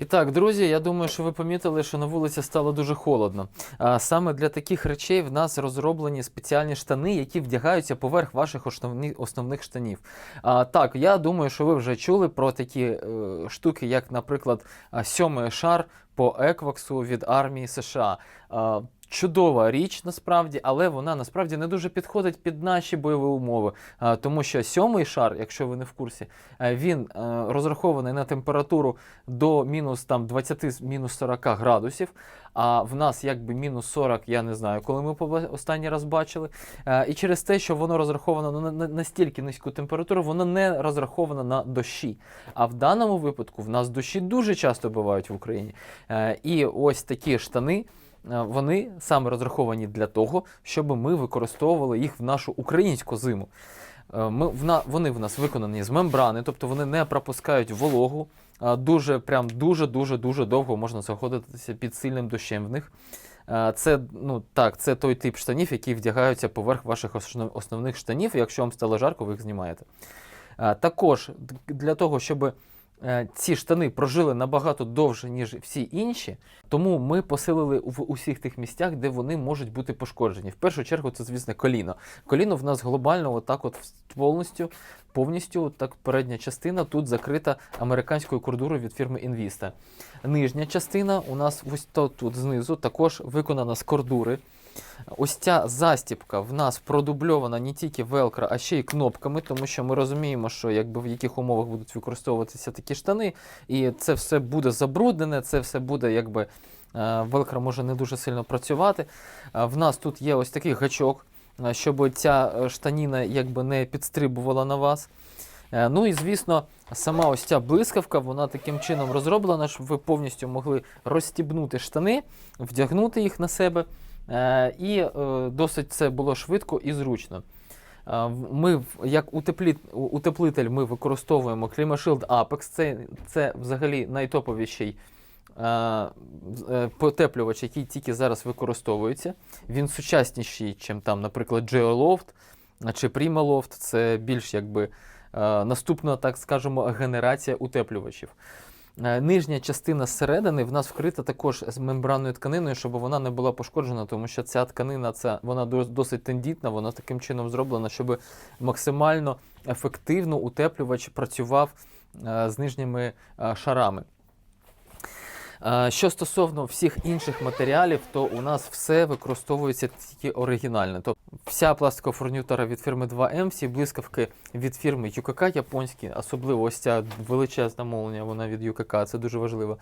І так, друзі, я думаю, що ви помітили, що на вулиці стало дуже холодно. А саме для таких речей в нас розроблені спеціальні штани, які вдягаються поверх ваших основних штанів. А, так, я думаю, що ви вже чули про такі е, штуки, як, наприклад, сьомий шар по екваксу від армії США. Чудова річ насправді, але вона насправді не дуже підходить під наші бойові умови, тому що сьомий шар, якщо ви не в курсі, він розрахований на температуру до мінус там 20 мінус 40 градусів. А в нас якби мінус 40, я не знаю, коли ми останній раз бачили. Е, І через те, що воно розраховано на на настільки низьку температуру, воно не розраховано на дощі. А в даному випадку в нас дощі дуже часто бувають в Україні. Е, І ось такі штани. е, Вони саме розраховані для того, щоб ми використовували їх в нашу українську зиму. Е, Ми, вна, вони в нас виконані з мембрани, тобто вони не пропускають вологу. Дуже, прям дуже, дуже, дуже довго можна знаходитися під сильним дощем в них. Е, Це, ну, так, це той тип штанів, які вдягаються поверх ваших основних штанів. Якщо вам стало жарко, ви їх знімаєте. Е, Також для того, щоб ці штани прожили набагато довше, ніж всі інші, тому ми посилили в усіх тих місцях, де вони можуть бути пошкоджені. В першу чергу, це, звісно, коліно. Коліно в нас глобально, отак, от повністю, повністю так передня частина тут закрита американською кордурою від фірми Invista. Нижня частина у нас ось то- тут знизу також виконана з кордури. Ось ця застіпка в нас продубльована не тільки велкро, а ще й кнопками, тому що ми розуміємо, що якби в яких умовах будуть використовуватися такі штани, і це все буде забруднене, це все буде якби велкро може не дуже сильно працювати. Е, В нас тут є ось такий гачок, е, щоб ця е, штаніна якби не підстрибувала на вас. Ну і звісно, сама ось ця блискавка, вона таким чином розроблена, щоб ви повністю могли розстібнути штани, вдягнути їх на себе. Е, І е, досить це було швидко і зручно. Е, Ми, як утеплитель, ми використовуємо ClimaShield Apex. Це, це взагалі найтоповіший потеплювач, який тільки зараз використовується. Він сучасніший, ніж там, наприклад, Geoloft чи Primaloft. Це більш якби наступна, так скажемо, генерація утеплювачів. Е, Нижня частина зсередини в нас вкрита також з мембранною тканиною, щоб вона не була пошкоджена, тому що ця тканина це, вона досить тендітна, вона таким чином зроблена, щоб максимально ефективно утеплювач працював е, з нижніми е, шарами. Що стосовно всіх інших матеріалів, то у нас все використовується тільки оригінальне. Вся пластикова фурнітура від фірми 2М, всі блискавки від фірми UKK японські, особливо ось ця величезна мовлення вона від UKK, це дуже важливо.